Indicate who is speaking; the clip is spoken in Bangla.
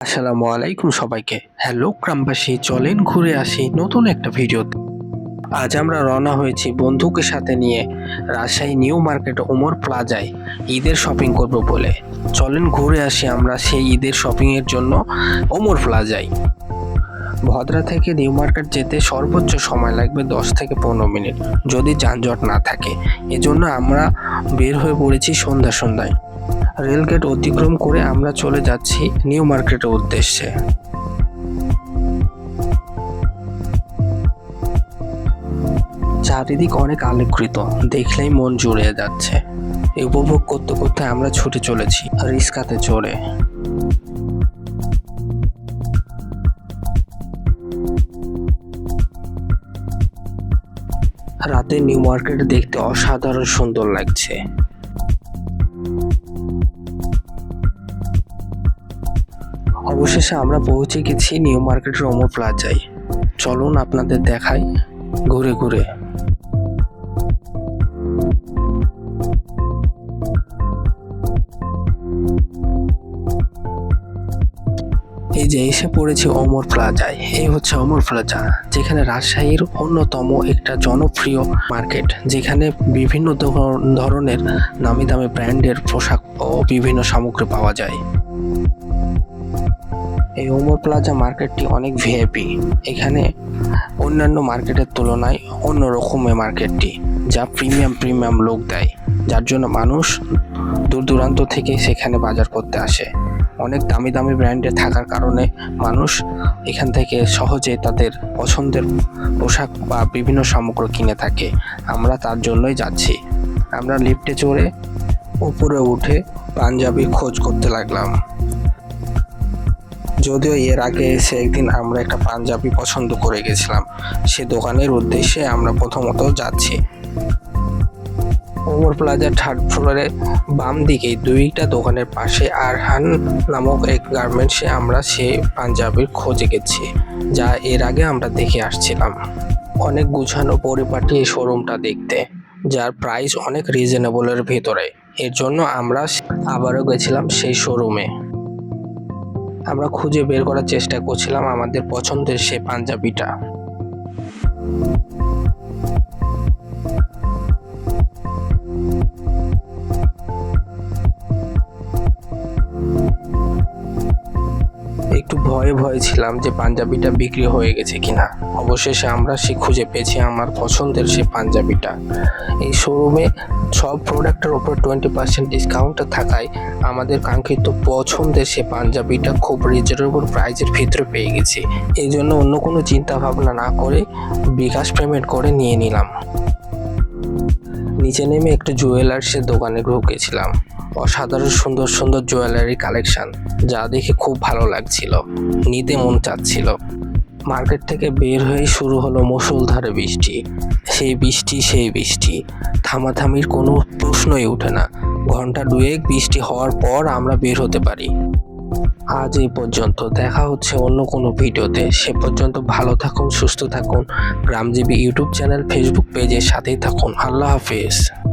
Speaker 1: আসসালামু আলাইকুম সবাইকে। হ্যালো, গ্রামবাসী, চলেন ঘুরে আসি নতুন একটা ভিডিও আজ আমরা রওনা হয়েছি বন্ধুকে সাথে নিয়ে রাজশাহী নিউ মার্কেট ওমর প্লাজায় ঈদের শপিং করব বলে। চলেন ঘুরে আসি আমরা সেই ঈদের শপিংয়ের জন্য ওমর প্লাজায়। ভদ্রা থেকে নিউ মার্কেট যেতে সর্বোচ্চ সময় লাগবে দশ থেকে পনেরো মিনিট, যদি যানজট না থাকে। এজন্য আমরা বের হয়ে পড়েছি সন্ধ্যা সন্ধ্যায়। রেলগেট অতিক্রম করে আমরা চলে যাচ্ছি নিউ মার্কেটের উদ্দেশ্যে। চারিদিক অনেক আলোকৃত, দেখলেই মন জুড়িয়ে যাচ্ছে। উপভোগ করতে করতে আমরা ছুটে চলেছি রিস্কাতে চড়ে। রাতে নিউ মার্কেট দেখতে অসাধারণ সুন্দর লাগছে। অবশেষে আমরা পৌঁছে গেছি নিউ মার্কেটের ওমর প্লাজায়। চলুন আপনাদের দেখাই ঘুরে ঘুরে। এই যে এসে পড়েছি অমর প্লাজায়। এই হচ্ছে অমর প্লাজা, যেখানে রাজশাহীর অন্যতম একটা জনপ্রিয় মার্কেট, যেখানে বিভিন্ন ধর- ধরনের নামি দামি ব্র্যান্ডের পোশাক ও বিভিন্ন সামগ্রী পাওয়া যায়। এই ওমর প্লাজা মার্কেটটি অনেক ভিআইপি এখানে অন্যান্য মার্কেটের তুলনায় অন্য রকমের মার্কেটটি যা প্রিমিয়াম প্রিমিয়াম লোক দেয়, যার জন্য মানুষ দূর দূরান্ত থেকে সেখানে বাজার করতে আসে। অনেক দামি দামি ব্র্যান্ডে থাকার কারণে মানুষ এখান থেকে সহজে তাদের পছন্দের পোশাক বা বিভিন্ন সামগ্রী কিনে থাকে। আমরা তার জন্যই যাচ্ছি। আমরা লিফটে চড়ে উপরে উঠে পাঞ্জাবি খোঁজ করতে লাগলাম। যদিও এর আগে এসে একদিন আমরা একটা পাঞ্জাবি পছন্দ করে গেছিলাম, সে দোকানের উদ্দেশ্যে আমরা প্রথমত যাচ্ছি। ওমর প্লাজার থার্ড ফ্লোরে বাম দিকে দুইটা দোকানের পাশে আরহান নামক এক গার্মেন্টসে আমরা সে পাঞ্জাবির খোঁজে গেছি, যা এর আগে আমরা দেখে আসছিলাম। অনেক গুছানো পরিপাটি এই শোরুমটা দেখতে, যার প্রাইস অনেক রিজনেবলের ভেতরে। এর জন্য আমরা আবারও গেছিলাম সেই শোরুমে আমরা খুঁজে বের করার চেষ্টা করছিলাম আমাদের পছন্দের সে পাঞ্জাবিটা। ভয়ে ভয়ে ছিলাম যে পাঞ্জাবিটা বিক্রি হয়ে গেছে কিনা। অবশেষে আমরা সে খুঁজে পেয়েছি আমার পছন্দের সে পাঞ্জাবিটা। এই শোরুমে সব প্রোডাক্টের ওপর টোয়েন্টি পার্সেন্ট ডিসকাউন্ট থাকায় আমাদের কাঙ্ক্ষিত পছন্দের সে পাঞ্জাবিটা খুব রিজনেবল প্রাইজের ভিতরে পেয়ে গেছি। এই জন্য অন্য কোনো চিন্তা ভাবনা না করে বিকাশ পেমেন্ট করে নিয়ে নিলাম। নিচে নেমে একটু জুয়েলার্সের দোকানে ঢুকেছিলাম। অসাধারণ সুন্দর সুন্দর জুয়েলারি কালেকশন যা দেখে খুব ভালো লাগছিল, নিতে মন চাচ্ছিল। মার্কেট থেকে বের হয়ে শুরু হলো মুষলধারে বৃষ্টি। সেই বৃষ্টি সেই বৃষ্টি। থামাথামির কোনো প্রশ্নই ওঠে না। ঘণ্টা দুয়েক বৃষ্টি হওয়ার পর আমরা বের হতে পারি। আজ এই পর্যন্ত। দেখা হচ্ছে অন্য কোনো ভিডিওতে। সে পর্যন্ত ভালো থাকুন, সুস্থ থাকুন। গ্রামজীবী ইউটিউব চ্যানেল ফেসবুক পেজের সাথেই থাকুন। আল্লাহ হাফেজ।